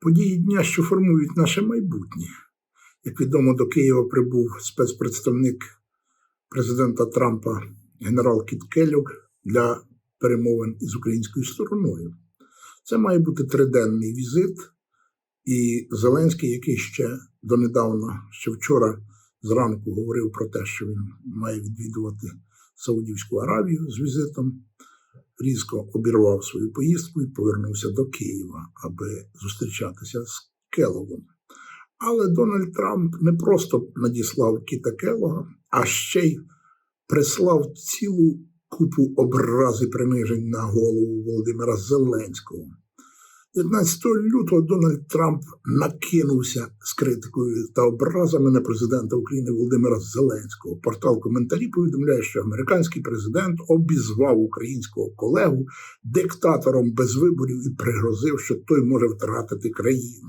Події дня, що формують наше майбутнє. Як відомо, до Києва прибув спецпредставник президента Трампа генерал Кіт Келлог для перемовин із українською стороною. Це має бути триденний візит, і Зеленський, який ще донедавна, ще вчора зранку говорив про те, що він має відвідувати Саудівську Аравію з візитом, різко обірвав свою поїздку і повернувся до Києва, аби зустрічатися з Келогом. Але Дональд Трамп не просто надіслав Кіта Келога, а ще й прислав цілу купу образ і принижень на голову Володимира Зеленського. 19 лютого Дональд Трамп накинувся з критикою та образами на президента України Володимира Зеленського. Портал коментарі повідомляє, що американський президент обізвав українського колегу диктатором без виборів і пригрозив, що той може втратити країну.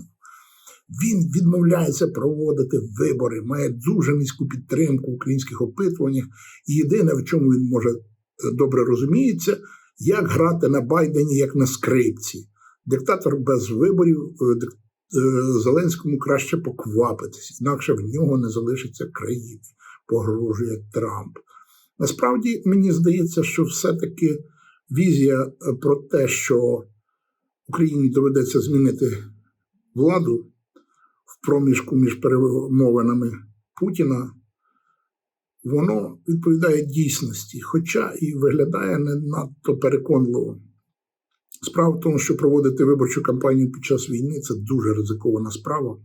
Він відмовляється проводити вибори, має дуже низьку підтримку в українських опитуваннях. І єдине, в чому він може е, добре розуміється, як грати на Байдені як на скрипці. Диктатор без виборів е, е, Зеленському краще поквапитись, інакше в нього не залишиться країни, погрожує Трамп. Насправді мені здається, що все-таки візія е, про те, що Україні доведеться змінити владу в проміжку між перемовинами Путіна, воно відповідає дійсності, хоча і виглядає не надто переконливо. Справа в тому, що проводити виборчу кампанію під час війни це дуже ризикована справа.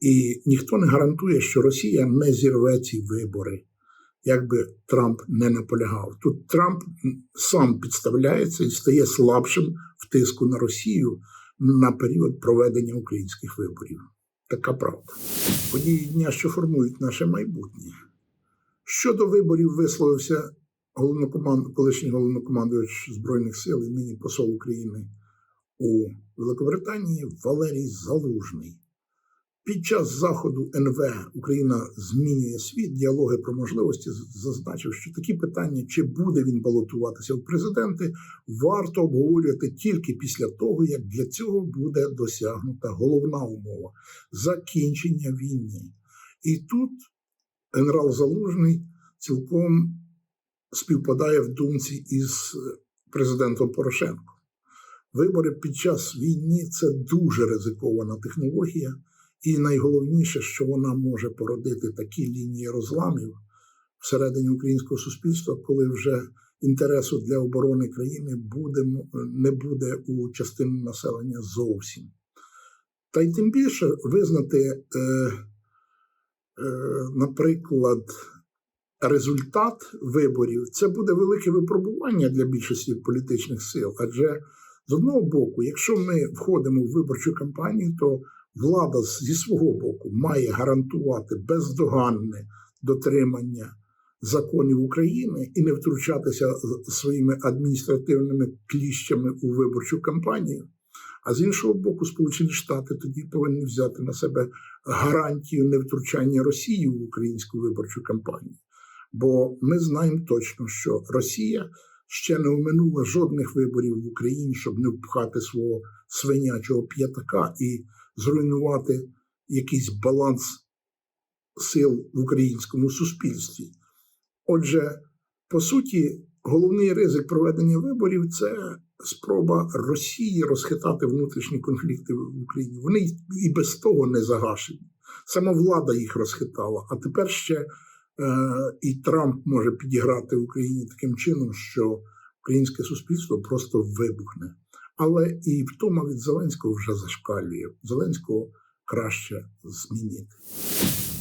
І ніхто не гарантує, що Росія не зірве ці вибори, як би Трамп не наполягав. Тут Трамп сам підставляється і стає слабшим в тиску на Росію на період проведення українських виборів. Така правда. Події дня, що формують наше майбутнє. Щодо виборів висловився головнокоманд... колишній головнокомандувач Збройних сил і нині посол України у Великобританії Валерій Залужний. Під час заходу НВ Україна змінює світ, діалоги про можливості зазначив, що такі питання, чи буде він балотуватися в президенти, варто обговорювати тільки після того, як для цього буде досягнута головна умова закінчення війни. І тут генерал Залужний цілком співпадає в думці із президентом Порошенко. Вибори під час війни це дуже ризикована технологія, і найголовніше, що вона може породити такі лінії розламів всередині українського суспільства, коли вже інтересу для оборони країни буде, не буде у частини населення зовсім. Та й тим більше визнати, е, е, наприклад, результат виборів це буде велике випробування для більшості політичних сил. Адже з одного боку, якщо ми входимо в виборчу кампанію, то влада зі свого боку має гарантувати бездоганне дотримання законів України і не втручатися своїми адміністративними кліщами у виборчу кампанію. А з іншого боку, Сполучені Штати тоді повинні взяти на себе гарантію невтручання Росії в українську виборчу кампанію. Бо ми знаємо точно, що Росія ще не оминула жодних виборів в Україні, щоб не впхати свого свинячого п'ятака і зруйнувати якийсь баланс сил в українському суспільстві. Отже, по суті, головний ризик проведення виборів це спроба Росії розхитати внутрішні конфлікти в Україні. Вони і без того не загашені. Сама влада їх розхитала, а тепер ще і Трамп може підіграти Україні таким чином, що українське суспільство просто вибухне. Але і втома від Зеленського вже зашкалює. Зеленського краще змінити.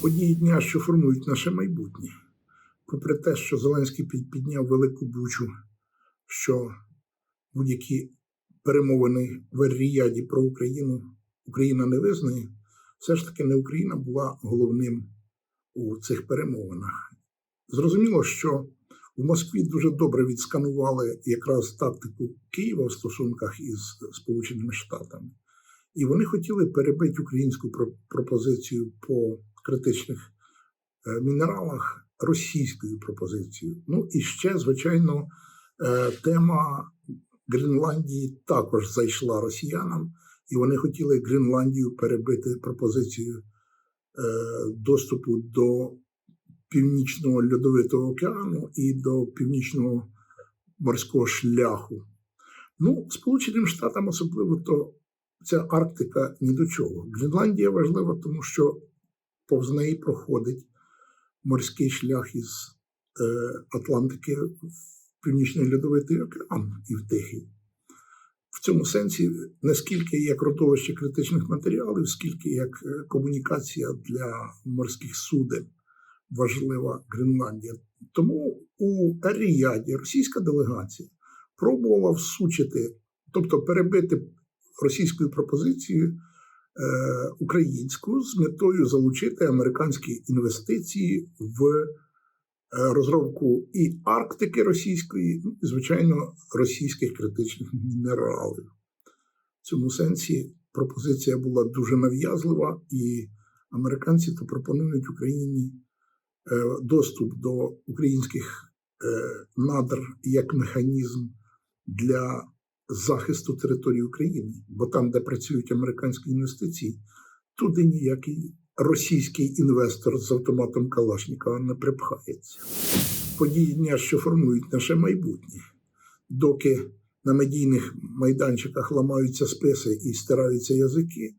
Події дня, що формують наше майбутнє. Попри те, що Зеленський підняв велику бучу, що будь-які перемовини в Ріяді про Україну Україна не визнає, все ж таки не Україна була головним у цих перемовинах. Зрозуміло, що в Москві дуже добре відсканували якраз тактику Києва в стосунках із Сполученими Штатами, і вони хотіли перебити українську пропозицію по критичних е, мінералах російською пропозицією. Ну і ще, звичайно, е, тема Гренландії також зайшла росіянам, і вони хотіли Гренландію перебити пропозицією е, доступу до Північного льодовитого океану і до північного морського шляху. Ну, Сполученим Штатам особливо то ця Арктика ні до чого. Гренландія важлива, тому що повз неї проходить морський шлях із е, Атлантики в Північний Льодовитий океан і в Тихий. В цьому сенсі не скільки як родовище критичних матеріалів, скільки як е, комунікація для морських суден важлива Гренландія. Тому у Ріяді російська делегація пробувала всучити, тобто перебити російською пропозицією е, українську з метою залучити американські інвестиції в розробку і Арктики російської, ну, і, звичайно, російських критичних мінералів. В цьому сенсі пропозиція була дуже нав'язлива, і американці то пропонують Україні е, доступ до українських е, надр як механізм для захисту території України, бо там, де працюють американські інвестиції, туди ніякий російський інвестор з автоматом Калашникова не припхається. Події дня, що формують наше майбутнє, доки на медійних майданчиках ламаються списи і стираються язики.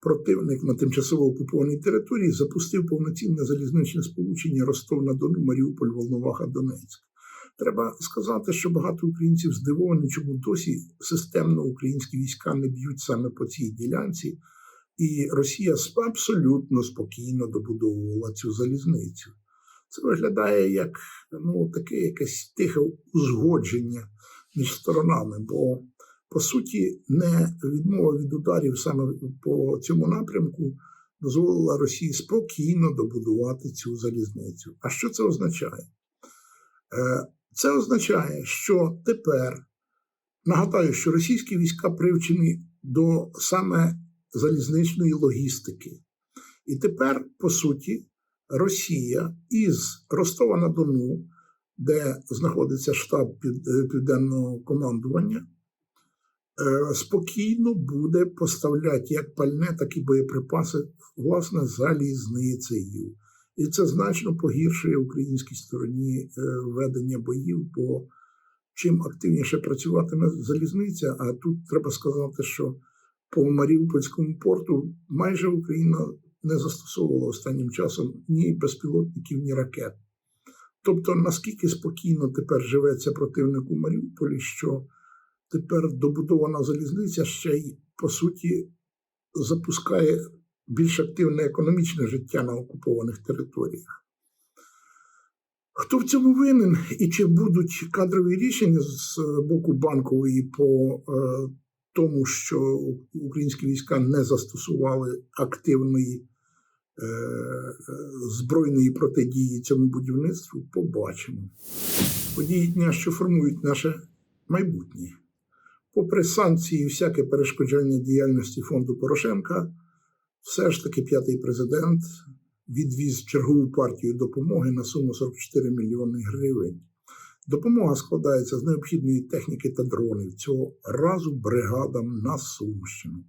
Противник на тимчасово окупованій території запустив повноцінне залізничне сполучення Ростов-на-Дону, Маріуполь, Волноваха, Донецьк. Треба сказати, що багато українців здивовані, чому досі системно українські війська не б'ють саме по цій ділянці, і Росія абсолютно спокійно добудовувала цю залізницю. Це виглядає як ну, таке якесь тихе узгодження між сторонами, бо по суті не відмова від ударів саме по цьому напрямку дозволила Росії спокійно добудувати цю залізницю. А що це означає? Е, це означає, що тепер нагадаю, що російські війська привчені до саме залізничної логістики. І тепер, по суті, Росія із Ростова на Дону, де знаходиться штаб е, південного командування, е, спокійно буде поставляти як пальне, так і боєприпаси власне залізницею. І це значно погіршує українській стороні е, ведення боїв, бо чим активніше працюватиме залізниця, а тут треба сказати, що по Маріупольському порту майже Україна не застосовувала останнім часом ні безпілотників, ні ракет. Тобто, наскільки спокійно тепер живеться противник у Маріуполі, що тепер добудована залізниця ще й по суті запускає більш активне економічне життя на окупованих територіях. Хто в цьому винен і чи будуть кадрові рішення з боку банкової по е, тому, що українські війська не застосували активної е, збройної протидії цьому будівництву, побачимо. Події дня, що формують наше майбутнє. Попри санкції і всяке перешкоджання діяльності фонду Порошенка все ж таки п'ятий президент відвіз чергову партію допомоги на суму 44 мільйони гривень. Допомога складається з необхідної техніки та дронів цього разу бригадам на Сумщину.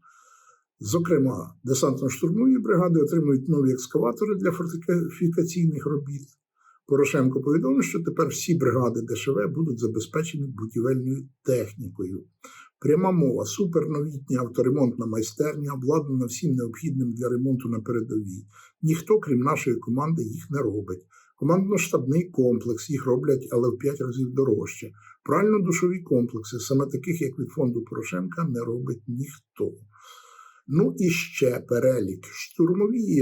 Зокрема, десантно-штурмові бригади отримують нові екскаватори для фортифікаційних робіт. Порошенко повідомив, що тепер всі бригади ДШВ будуть забезпечені будівельною технікою. Пряма мова, суперновітня авторемонтна майстерня, обладнана всім необхідним для ремонту на передовій. Ніхто, крім нашої команди, їх не робить. Командно-штабний комплекс їх роблять, але в п'ять разів дорожче. Прально-душові комплекси, саме таких, як від фонду Порошенка, не робить ніхто. Ну і ще перелік. Штурмові і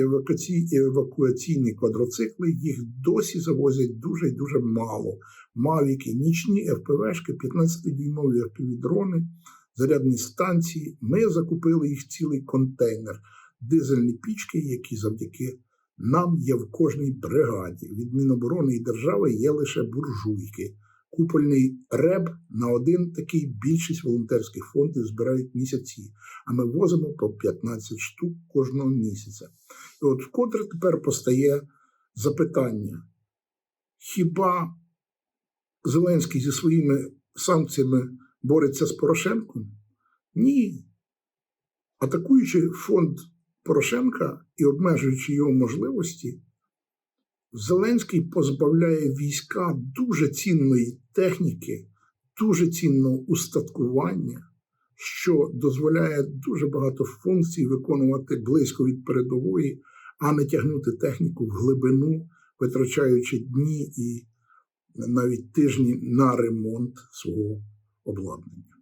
евакуаційні, квадроцикли їх досі завозять дуже і дуже мало. Мавіки, нічні ФПВшки, 15-дюймові FPV-дрони, зарядні станції. Ми закупили їх цілий контейнер, дизельні пічки, які завдяки нам є в кожній бригаді. Від Міноборони і держави є лише буржуйки. Купольний реб на один такий більшість волонтерських фондів збирають місяці, а ми возимо по 15 штук кожного місяця. І от вкотре тепер постає запитання: хіба Зеленський зі своїми санкціями бореться з Порошенком? Ні. Атакуючи фонд Порошенка і обмежуючи його можливості, Зеленський позбавляє війська дуже цінної техніки, дуже цінного устаткування, що дозволяє дуже багато функцій виконувати близько від передової, а не тягнути техніку в глибину, витрачаючи дні і навіть тижні на ремонт свого обладнання.